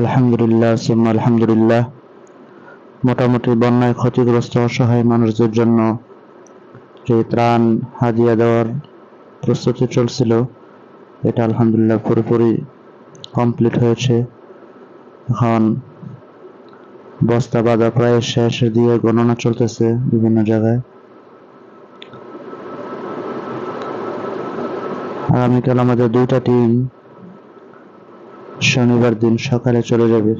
আলহামদুলিল্লাহ, সিম্মা আলহামদুলিল্লাহ। মোটামুটি বন্যায় ক্ষতিগ্রস্ত অসহায় মানুষদের জন্য যে ত্রাণ হাদিয়া দেওয়ার প্রস্তুতি চলছিল, এটা আলহামদুলিল্লাহ পুরোপুরি কমপ্লিট হয়েছে। এখন বস্তা বাঁধা প্রায় শেষ দিয়ে গণনা চলতেছে বিভিন্ন জায়গায়। আগামীকাল আমাদের দুইটা টিম শনিবার দিন সকালে চলে যাবে।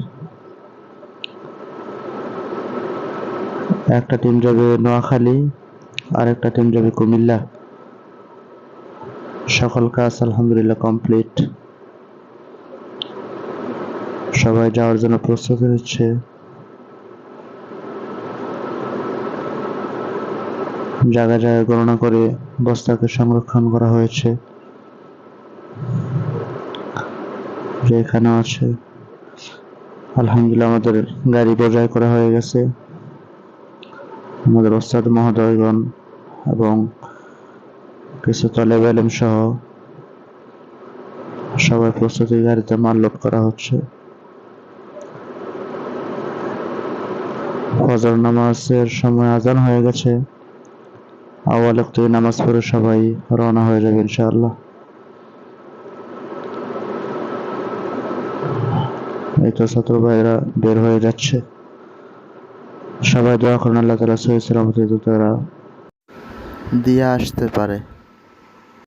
একটা টিম যাবে নোয়াখালী আর একটা টিম যাবে কুমিল্লা। সকল কাজ আলহামদুলিল্লাহ কমপ্লিট সবাই যাওয়ার জন্য প্রস্তুত নিচ্ছে। জায়গা জায়গা গণনা করে বস্তাকে সংরক্ষণ করা হয়েছে। যে এখানে আছে। আলহামদুলিল্লাহ আমাদের গাড়ি বোঝাই করা হয়ে গেছে। আমাদের ওস্তাদ মহোদয়গণ এবং কিছু তলেব এলেম সহ সবাই প্রস্তুতি গাড়িতে মাল লোড করা হচ্ছে। ফজর নামাজের সময় আজান হয়ে গেছে। আওয়াল তুই নামাজ পড়ে সবাই রওনা হয়ে যাবে ইনশাআল্লাহ। এই তো ছাত্র ভাইরা বের হয়ে যাচ্ছে। সবাই দোয়া করুন, আল্লাহ তালা সহি সালামতে তারা দিয়ে আসতে পারে।